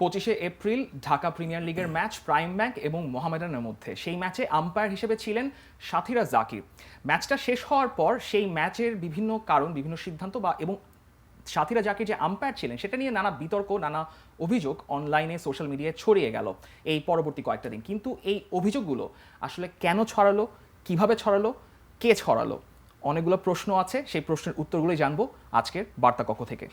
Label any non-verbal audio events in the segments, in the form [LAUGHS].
পঁচিশে April Dhaka premier লিগের match prime bank এবং মোহামেডানের মধ্যে। সেই ম্যাচে আম্পায়ার হিসেবে ছিলেন সাথীরা জাকির। ম্যাচটা শেষ হওয়ার পর সেই ম্যাচের বিভিন্ন কারণ, বিভিন্ন সিদ্ধান্ত বা এবং সাথীরা জাকির যে আম্পায়ার ছিলেন, সেটা নিয়ে নানা বিতর্ক, নানা অভিযোগ অনলাইনে, সোশ্যাল মিডিয়ায় ছড়িয়ে গেল এই পরবর্তী কয়েকটা দিন। কিন্তু এই অভিযোগগুলো আসলে কেন ছড়ালো, কীভাবে ছড়ালো, কে ছড়ালো, অনেকগুলো প্রশ্ন আছে। সেই প্রশ্নের উত্তরগুলোই জানব আজকের বার্তা কক্ষ থেকে।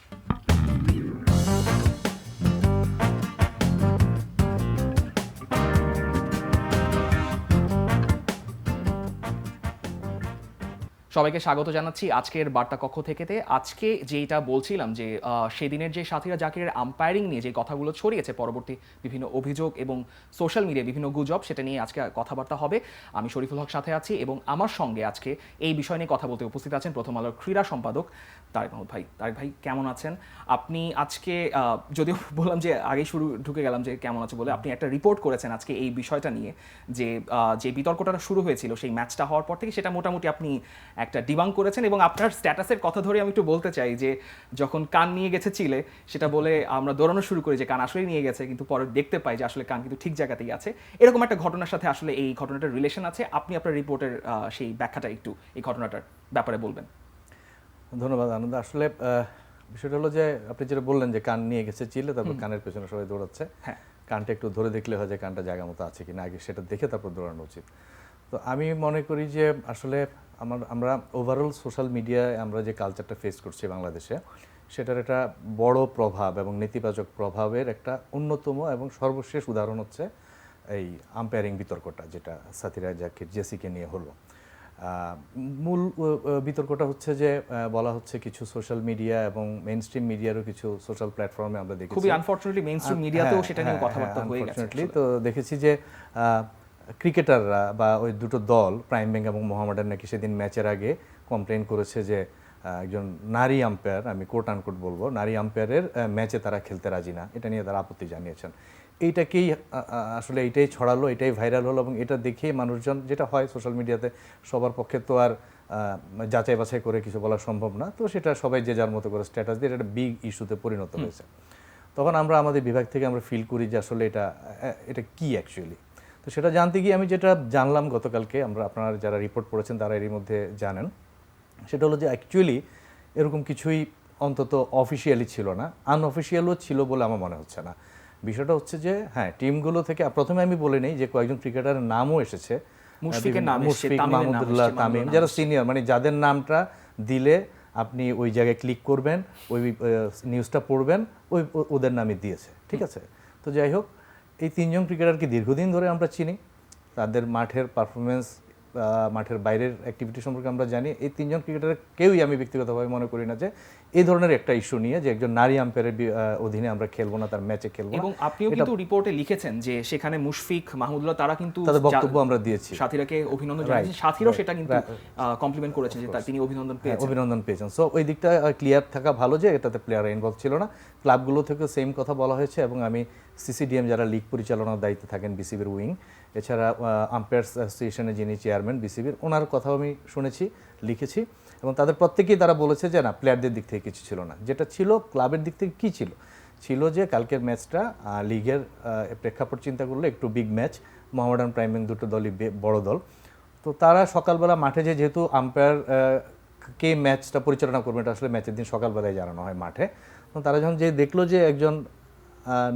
সবাইকে স্বাগত জানাচ্ছি আজকের বার্তা কক্ষ থেকেতে। আজকে যেটা বলছিলাম যে সেদিনের যে সাথীরা জাকিরের আম্পায়ারিং নিয়ে যে কথাগুলো ছড়িয়েছে পরবর্তী বিভিন্ন অভিযোগ এবং সোশ্যাল মিডিয়া বিভিন্ন গুজব, সেটা নিয়ে আজকে কথাবার্তা হবে। আমি শরীফুল হক সাথে আছি এবং আমার সঙ্গে আজকে এই বিষয় নিয়ে কথা বলতে উপস্থিত আছেন প্রথম আলোর ক্রীড়া সম্পাদক তারেক মাহমুদ ভাই। তারেক ভাই, কেমন আছেন? আপনি আজকে যদিও বললাম যে আগেই শুরু, ঢুকে গেলাম যে কেমন আছে বলে, আপনি একটা রিপোর্ট করেছেন আজকে এই বিষয়টা নিয়ে যে যে বিতর্কটা শুরু হয়েছিল সেই ম্যাচটা হওয়ার পর থেকে সেটা মোটামুটি আপনি একটা ডিবাং করেছেন এবং আপনার স্ট্যাটাসের কথা ধরে আমি একটু বলতে চাই যে যখন কান নিয়ে গেছে চিলে সেটা বলে আমরা দৌড়ানো শুরু করি যে কান আসলেই নিয়ে গেছে কিন্তু পরে দেখতে পাই যে আসলে কান কিন্তু ঠিক জায়গাতেই আছে। এরকম একটা ঘটনার সাথে আসলে এই ঘটনাটার রিলেশন আছে। আপনি আপনার রিপোর্টের সেই ব্যাখ্যাটা একটু এই ঘটনাটার ব্যাপারে বলবেন। ধন্যবাদ আনন্দ। আসলে বিষয়টা হলো যে আপনি যেটা বললেন যে কান নিয়ে গেছে চিলে তারপর কানের পেছনে সবাই দৌড়াচ্ছে। হ্যাঁ। কানটা একটু ধরে দেখলে হয় যে কানটা জায়গা মতো আছে কিনা আগে সেটা দেখে তারপর দৌড়ানো উচিত। তো আমি মনে করি যে আসলে আমার আমরা ওভারঅল সোশ্যাল মিডিয়ায় আমরা যে কালচারটা ফেস করছি বাংলাদেশে সেটার একটা বড় প্রভাব এবং নেতিবাচক প্রভাবের একটা অন্যতম এবং সর্বশেষ উদাহরণ হচ্ছে এই আম্পায়ারিং বিতর্কটা যেটা সাথীরা জাকির জেসিকে নিয়ে হলো। মূল বিতর্কটা হচ্ছে যে বলা হচ্ছে কিছু সোশ্যাল মিডিয়া এবং মেইন স্ট্রিম মিডিয়ারও কিছু সোশ্যাল প্ল্যাটফর্মে আমরা দেখেছি। খুবই আনফর্চুনেটলি মেইন স্ট্রিম মিডিয়াতেও সেটা নিয়ে হ্যাঁ, কথাবার্তা হ্যাঁ, হয়ে গেছে। তো দেখেছি যে ক্রিকেটাররা বা ওই দুটো দল প্রাইম ব্যাংক এবং মোহামেডান নাকি সেদিন ম্যাচের আগে কমপ্লেন করেছে যে একজন নারী আম্পায়ার আমি কোট আনকোট বলব নারী আম্পায়ারের ম্যাচে তারা খেলতে রাজি না। এটা নিয়ে তারা আপত্তি জানিয়েছেন। এইটাকেই আসলে এইটাই ছড়ালো এটাই ভাইরাল হলো এবং এটা দেখে মানুষজন যেটা হয় সোশ্যাল মিডিয়াতে সবার পক্ষে তো আর যাচাই বাছাই করে কিছু বলা সম্ভব না। তো সেটা সবাই যে যার মতো করে স্ট্যাটাস দিয়ে এটা একটা বিগ ইস্যুতে পরিণত হয়েছে। তখন আমরা আমাদের বিভাগ থেকে আমরা ফিল করি যে আসলে এটা এটা কি অ্যাকচুয়ালি তো সেটা জানতে গিয়ে আমি যেটা জানলাম গতকালকে আমরা আপনারা যারা রিপোর্ট পড়েছেন তারা এরই মধ্যে জানেন। সেটা হলো যে অ্যাকচুয়ালি এরকম কিছুই অন্তত অফিসিয়ালি ছিল না আনঅফিসিয়ালও ছিল বলে আমার মনে হচ্ছে না। বিষয়টা হচ্ছে যে হ্যাঁ টিমগুলো থেকে প্রথমে আমি বলে নেই যে কয়েকজন ক্রিকেটারের নামও এসেছে। মুশফিক মাহমুদুল্লাহ তামিম যারা সিনিয়র মানে যাদের নামটা দিলে আপনি ওই জায়গায় ক্লিক করবেন ওই নিউজটা পড়বেন ওই ওদের নামে দিয়েছে ঠিক আছে? তো যাই হোক এই তিনজন ক্রিকেটারকে দীর্ঘদিন ধরে আমরা চিনি। তাদের মাঠের পারফরমেন্স মাঠের বাইরের অ্যাক্টিভিটি সম্পর্কে আমরা জানি এই তিনজন ক্রিকেটারের কেউই আমি ব্যক্তিগতভাবে মনে করি না যে এই ধরনের একটা ইস্যু নিয়ে যে একজন নারী আম্পায়ারের অধীনে আমরা খেলব না তার ম্যাচে খেলব এবং আপনিও কিন্তু রিপোর্টে লিখেছেন যে সেখানে মুশফিক মাহমুদুল্লাহ তারা কিন্তু তাদের বক্তব্য আমরা দিয়েছি। সাথীরাকে অভিনন্দন জানিয়েছেন। সাথীরাও সেটা কিন্তু কমপ্লিমেন্ট করেছেন যে তিনি অভিনন্দন হ্যাঁ, পেয়েছেন। অভিনন্দন পেয়েছেন। সো ওই দিকটা ক্লিয়ার থাকা ভালো যে এটাতে প্লেয়ার ইনভলভ ছিল না। ক্লাবগুলো থেকে সেম কথা বলা হয়েছে এবং আমি সিসিডিএম যারা লিগ পরিচালনার দায়িত্বে থাকেন বিসিবির উইং এছাড়া আম্পায়ার্স অ্যাসোসিয়েশনের যিনি চেয়ারম্যান, বিসিবির, ওনার কথাও আমি শুনেছি, লিখেছি এবং তাদের প্রত্যেকেই তারা বলেছে যে না, প্লেয়ারদের দিক থেকে কিছু ছিল না। যেটা ছিল, ক্লাবের দিক থেকে কী ছিল? ছিল যে কালকের ম্যাচটা লিগের প্রেক্ষাপট চিন্তা করলে একটু বিগ ম্যাচ মোহামেডান প্রাইমিং দুটো দলই বড় দল। তো তারা সকালবেলা মাঠে যে যেহেতু আম্পায়ার কে ম্যাচটা পরিচালনা করবে, এটা আসলে ম্যাচের দিন সকালবেলায় জানানো হয় মাঠে। তো তারা যখন যে দেখল যে একজন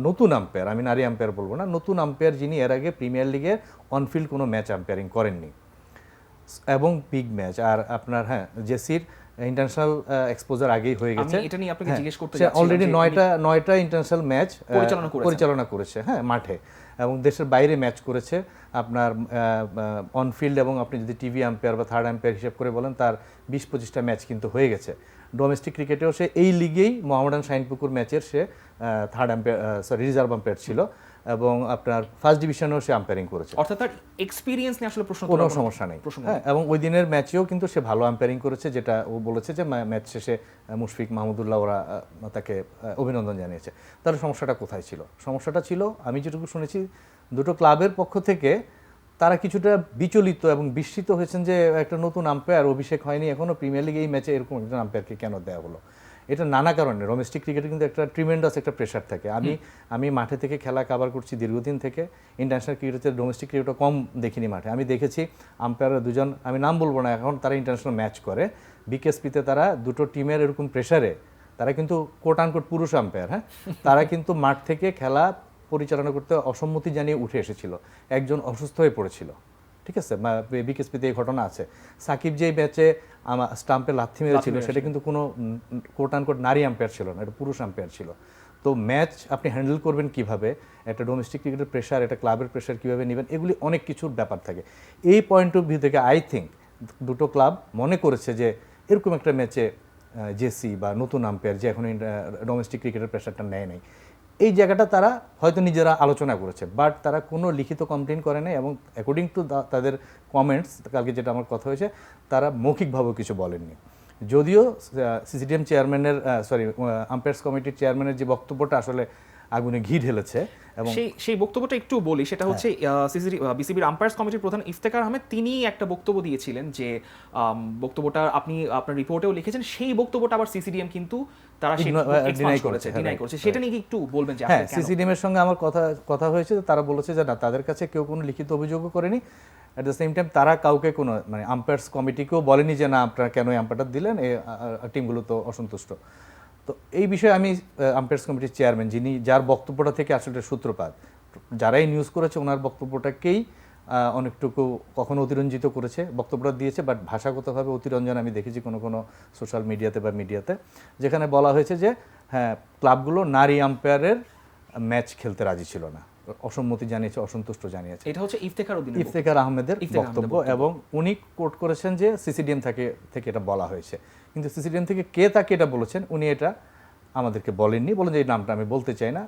নতুন আম্পায়ার আমি নারী আম্পায়ার বলব না, নতুন আম্পায়ার যিনি এর আগে প্রিমিয়ার লিগে অনফিল্ড কোনো ম্যাচ আম্পায়ারিং করেননি। এবং বিগ ম্যাচ। আর আপনার হ্যাঁ জেসির ইন্টারন্যাশনাল এক্সপোজার আগেই হয়ে গেছে। এটা নিয়ে আপনাকে জিজ্ঞেস করতে অলরেডি যাচ্ছিলাম যে নয়টা নয়টা ইন্টারন্যাশনাল ম্যাচ পরিচালনা পরিচালনা করেছে হ্যাঁ মাঠে। এবং দেশের বাইরে ম্যাচ করেছে। আপনার অনফিল্ড এবং আপনি যদি টিভি আম্পায়ার বা থার্ড আম্পায়ার হিসেব করে বলেন তার বিশ পঁচিশটা ম্যাচ কিন্তু হয়ে গেছে। ডোমেস্টিক ক্রিকেটেও সে এই লিগেই মোহামেডান শাইনপুকুর ম্যাচের সে third umpire sorry reserve umpire ছিল এবং আপনার ফার্স্ট ডিভিশনেও সে আম্পায়ারিং করেছে। অর্থাৎ তার এক্সপিরিয়েন্স নিয়ে আসলে প্রশ্ন কোনো সমস্যা নেই। হ্যাঁ এবং ওই দিনের ম্যাচেও কিন্তু সে ভালো আম্পায়ারিং করেছে যেটা ও বলেছে যে ম্যাচ শেষে মুশফিক মাহমুদুল্লাহ ওরা তাকে অভিনন্দন জানিয়েছে। তাহলে সমস্যাটা কোথায় ছিল? সমস্যাটা ছিল আমি যেটুকু শুনেছি দুটো ক্লাবের পক্ষ থেকে তারা কিছুটা বিচলিত এবং বিস্মিত হয়েছেন যে একটা নতুন আম্পায়ার অভিষেক হয়নি। এখনও প্রিমিয়ার লিগে এই ম্যাচে এরকম একজন আম্পায়ারকে কেন দেওয়া হলো? এটা নানা কারণে। ডোমেস্টিক ক্রিকেটে কিন্তু একটা ট্রিমেন্ডাস একটা প্রেশার থাকে। আমি আমি মাঠে থেকে খেলা কাবার করছি দীর্ঘদিন থেকে। ইন্টারন্যাশনাল ক্রিকেটে ডোমেস্টিক ক্রিকেটটা কম দেখিনি মাঠে। আমি দেখেছি আম্পায়ার দুজন আমি নাম বলব না এখন তারা ইন্টারন্যাশনাল ম্যাচ করে। বিকেএসপিতে তারা দুটো টিমের এরকম প্রেশারে তারা কিন্তু কোট আনকোট পুরুষ আম্পায়ার হ্যাঁ? [LAUGHS] তারা কিন্তু মাঠ থেকে খেলা পরিচালনা করতে অসম্মতি জানিয়ে উঠে এসেছিল। একজন অসুস্থ হয়ে পড়েছিল। ঠিক আছে? বিকেএসপিতে এই ঘটনা আছে। সাকিব যেই ম্যাচে আমার স্টাম্পে লাথি মেরেছিল সেটা কিন্তু কোনো কোট আনকোট নারী আম্পায়ার ছিল না এটা পুরুষ আম্পায়ার ছিল। তো ম্যাচ আপনি হ্যান্ডেল করবেন কীভাবে? একটা ডোমেস্টিক ক্রিকেটের প্রেশার একটা ক্লাবের প্রেশার কীভাবে নেবেন? এগুলি অনেক কিছুর ব্যাপার থাকে। এই পয়েন্ট অফ ভিউ থেকে আই থিঙ্ক দুটো ক্লাব মনে করেছে যে এরকম একটা ম্যাচে জেসি বা নতুন আম্পায়ার যে এখন ডোমেস্টিক ক্রিকেটের প্রেশারটা নেয় নাই। এই জায়গাটা তারা হয়তো নিজেরা আলোচনা করেছে বাট তারা কোনো লিখিত কমপ্লেন করে নাই এবং অ্যাকর্ডিং টু তাদের কমেন্টস কালকে যেটা আমার কথা হয়েছে, তারা মৌখিকভাবে কিছু বলেননি। যদিও সিসিডিএম চেয়ারম্যানের সরি আম্পায়ার্স কমিটির চেয়ারম্যানের যে বক্তব্যটা আসলে আগুনে ঘি ঢেলেছে এবং সেই সেই বক্তব্যটা একটু বলি সেটা হচ্ছে বিসিবির আম্পায়ার্স কমিটির প্রধান ইফতেকার আহমেদ তিনি একটা বক্তব্য দিয়েছিলেন যে বক্তব্যটা আপনি আপনার রিপোর্টেও লিখেছেন সেই বক্তব্যটা আবার সিসিডিএম কিন্তু তারা uh, করেছে, হ্যাঁ, ডিনাই করেছে। সেটা নিয়ে একটু বলবেন যে হ্যাঁ সিসিডিএম এর সঙ্গে আমার কথা কথা হয়েছে তারা বলেছে যে না তাদের কাছে কেউ কোনো লিখিত অভিযোগও করেনি। অ্যাট দ্য সেম টাইম তারা কাউকে কোনো মানে আম্পায়ার্স কমিটিকেও বলেনি যে না আপনারা কেন এই আম্পায়ারটা দিলেন? এই টিমগুলো তো অসন্তুষ্ট। তো এই বিষয়ে আমি আম্পায়ার্স কমিটির চেয়ারম্যান যিনি যার বক্তব্যটা থেকে আসলে সূত্রপাত যারাই নিউজ করেছে ওনার বক্তব্যটাকেই অনেকটুকু কখনো অতিরঞ্জিত করেছে বক্তব্যটা দিয়েছে বাট ভাষাগতভাবে অতিরঞ্জন আমি দেখেছি কোনো কোনো সোশ্যাল মিডিয়াতে বা মিডিয়াতে যেখানে বলা হয়েছে যে হ্যাঁ ক্লাবগুলো নারী আম্পায়ারের ম্যাচ খেলতে রাজি ছিল না। অসম্মতি জানিয়েছে অসন্তুষ্ট জানিয়েছে। এটা হচ্ছে ইফতেখার উদ্দিন ইফতেখার আহমেদের বক্তব্য এবং উনি কোট করেছেন যে সিসিডিএম থেকে থেকে এটা বলা হয়েছে। কিন্তু সিসিডিএম থেকে কে তাকে এটা বলেছেন, উনি এটা আমাদেরকে বলেননি, বলেন যে এই নামটা আমি বলতে চাই না।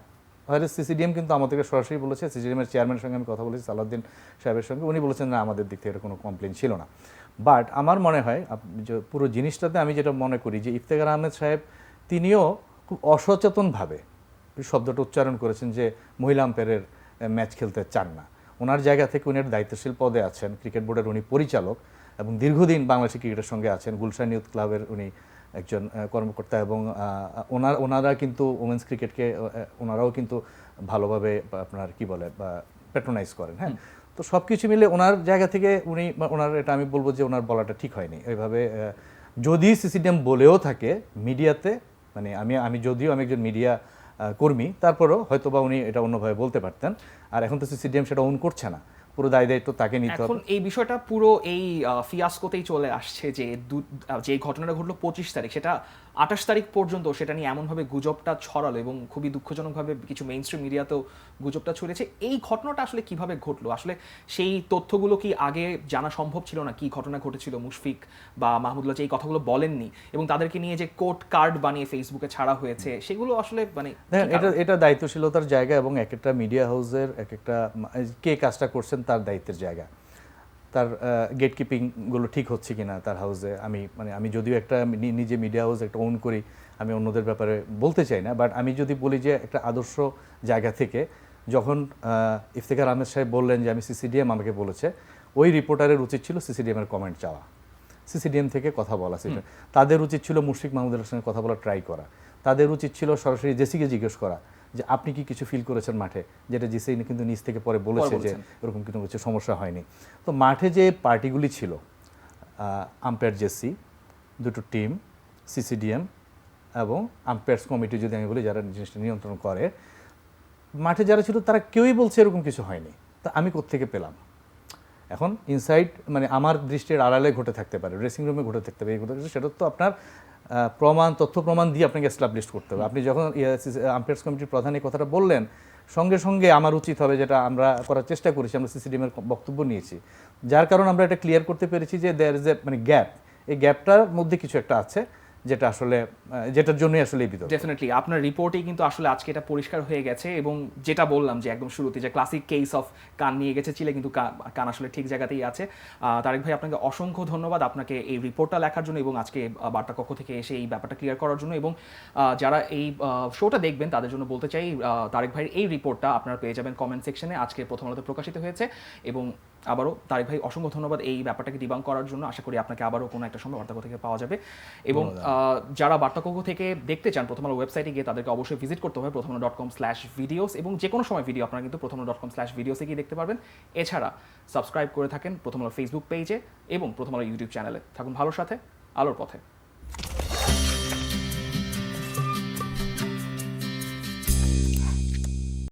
হয়তো সিসিডিএম কিন্তু আমাদেরকে সরাসরি বলেছে, সিসিডিএমের চেয়ারম্যানের সঙ্গে আমি কথা বলেছি, সালাউদ্দিন সাহেবের সঙ্গে, উনি বলেছেন না, আমাদের দিক থেকে এটা কোনো কমপ্লেন ছিল না। বাট আমার মনে হয় যে পুরো জিনিসটাতে আমি যেটা মনে করি যে ইফতেখার আহমেদ সাহেব, তিনিও খুব অসচেতনভাবে শব্দটা উচ্চারণ করেছেন যে মহিলা আম্পায়ারের ম্যাচ খেলতে চান না। ওনার জায়গা থেকে উনি দায়িত্বশীল পদে আছেন, ক্রিকেট বোর্ডের উনি পরিচালক। এবং দীর্ঘদিন বাংলাদেশের ক্রিকেটের সঙ্গে আছেন। গুলশান ইউথ ক্লাবের উনি একজন কর্মকর্তা এবং ওনার ওনারা কিন্তু ওমেন্স ক্রিকেটকে ওনারাও কিন্তু ভালোভাবে আপনার কি বলে বা প্যাট্রোনাইজ করেন হ্যাঁ? তো সব কিছু মিলে ওনার জায়গা থেকে উনি ওনার এটা আমি বলব যে ওনার বলাটা ঠিক হয়নি। ওইভাবে যদি সিসিডিএম বলেও থাকে মিডিয়াতে মানে আমি আমি যদিও আমি একজন মিডিয়া কর্মী তারপরেও হয়তো বা উনি এটা অন্যভাবে বলতে পারতেন। আর এখন তো সিসিডিএম সেটা অন করছে না। পুরো দায় দায়িত্ব তাকে নিতে এখন এই বিষয়টা পুরো এই ফিয়াস্কোতেই চলে আসছে যে যে ঘটনাটা ঘটলো পঁচিশ তারিখ সেটা আঠাশ তারিখ পর্যন্ত সেটা নিয়ে এমনভাবে গুজবটা ছড়ালো এবং খুবই দুঃখজনকভাবে কিছু মেইন স্ট্রিম মিডিয়াতেও গুজবটা ছড়িয়েছে। এই ঘটনাটা আসলে কীভাবে ঘটলো? আসলে সেই তথ্যগুলো কি আগে জানা সম্ভব ছিল না? কি ঘটনা ঘটেছিল মুশফিক বা মাহমুদুল্লাহ যে এই কথাগুলো বলেননি এবং তাদেরকে নিয়ে যে কোর্ট কার্ড বানিয়ে ফেসবুকে ছাড়া হয়েছে সেগুলো আসলে মানে এটা? এটা দায়িত্বশীলতার জায়গা এবং এক একটা মিডিয়া হাউসের এক একটা কে কাজটা করছেন তার দায়িত্বের জায়গা। তার গেট কিপিংগুলো ঠিক হচ্ছে কিনা তার হাউসে আমি মানে আমি যদিও একটা নিজে মিডিয়া হাউস একটা ওন করি আমি অন্যদের ব্যাপারে বলতে চাই না বাট আমি যদি বলি যে একটা আদর্শ জায়গা থেকে যখন ইফতেখার আহমেদ সাহেব বললেন যে আমি সিসিডিএম আমাকে বলেছে ওই রিপোর্টারের উচিত ছিল সিসিডিএম এর কমেন্ট চাওয়া। সিসিডিএম থেকে কথা বলা সেটা। তাদের উচিত ছিল মুশফিক মাহমুদের সঙ্গে কথা বলা ট্রাই করা। তাদের উচিত ছিল সরাসরি জেসিকে জিজ্ঞেস করা। যে আপনি কি কিছু ফিল করেছেন মাঠে? যেটা জেসি কিন্তু নিজ থেকে পরে বলেছে যে এরকম কিন্তু কিছু সমস্যা হয়নি। তো মাঠে যে পার্টিগুলি ছিল আম্পায়ার জেসি দুটো টিম সিসিডিএম এবং আম্পায়ার্স কমিটি যদি আমি বলি যারা জিনিসটা নিয়ন্ত্রণ করে মাঠে যারা ছিল তারা কেউই বলছে এরকম কিছু হয়নি। তা আমি কোত্থেকে পেলাম? এখন ইনসাইড মানে আমার দৃষ্টির আড়ালে ঘটে থাকতে পারে ড্রেসিং রুমে ঘটে থাকতে পারে ঘটে সেটা তো আপনার প্রমাণ, তথ্য প্রমাণ দিয়ে আপনাকে এস্টাবলিশ করতে হবে। আপনি যখন আম্পায়ার্স কমিটির প্রধান এই কথাটা বললেন, সঙ্গে সঙ্গে আমার উচিত হবে যেটা আমরা করার চেষ্টা করেছি, আমরা সিসিডিএমের বক্তব্য নিয়েছি। যার কারণে আমরা এটা ক্লিয়ার করতে পেরেছি যে দেয়ার ইজ এ মানে গ্যাপ এই গ্যাপটার মধ্যে কিছু একটা আছে। যেটা আসলে যেটার জন্যই আসলে এই বিতর্ক। ডেফিনেটলি আপনার রিপোর্টেই কিন্তু আসলে আজকে এটা পরিষ্কার হয়ে গেছে এবং যেটা বললাম যে একদম শুরুতে যে ক্লাসিক কেস অফ কান নিয়ে গেছে চিলে কিন্তু কান আসলে ঠিক জায়গাতেই আছে। তারেক ভাই, আপনাকে অসংখ্য ধন্যবাদ আপনাকে এই রিপোর্টটা লেখার জন্য এবং আজকে বার্তা কক্ষ থেকে এসে এই ব্যাপারটা ক্লিয়ার করার জন্য এবং যারা এই শোটা দেখবেন তাদের জন্য বলতে চাই তারেক ভাইয়ের এই রিপোর্টটা আপনারা পেয়ে যাবেন কমেন্ট সেকশনে আজকে প্রথম আলোতে প্রকাশিত হয়েছে এবং আবারও তারেক ভাই অসংখ্য ধন্যবাদ এই ব্যাপারটাকে ডিবাং করার জন্য। আশা করি আপনাকে আবারও কোনো একটা সময় বার্তাকক্ষ থেকে পাওয়া যাবে। এবং যারা বার্তাকক্ষ থেকে দেখতে চান প্রথম আলো ওয়েবসাইটে গিয়ে তাদেরকে অবশ্যই ভিজিট করতে হবে প্রথম ডট কম স্ল্যাশ ভিডিওস এবং যে কোনো সময় ভিডিও আপনারা কিন্তু প্রথম ডট কম স্ল্যাশ ভিডিওসে গিয়ে দেখতে পারবেন। এছাড়া সাবস্ক্রাইব করে থাকেন প্রথম আলো ফেসবুক পেজে এবং প্রথম আলো ইউটিউব চ্যানেলে থাকুন ভালোর সাথে আলোর পথে।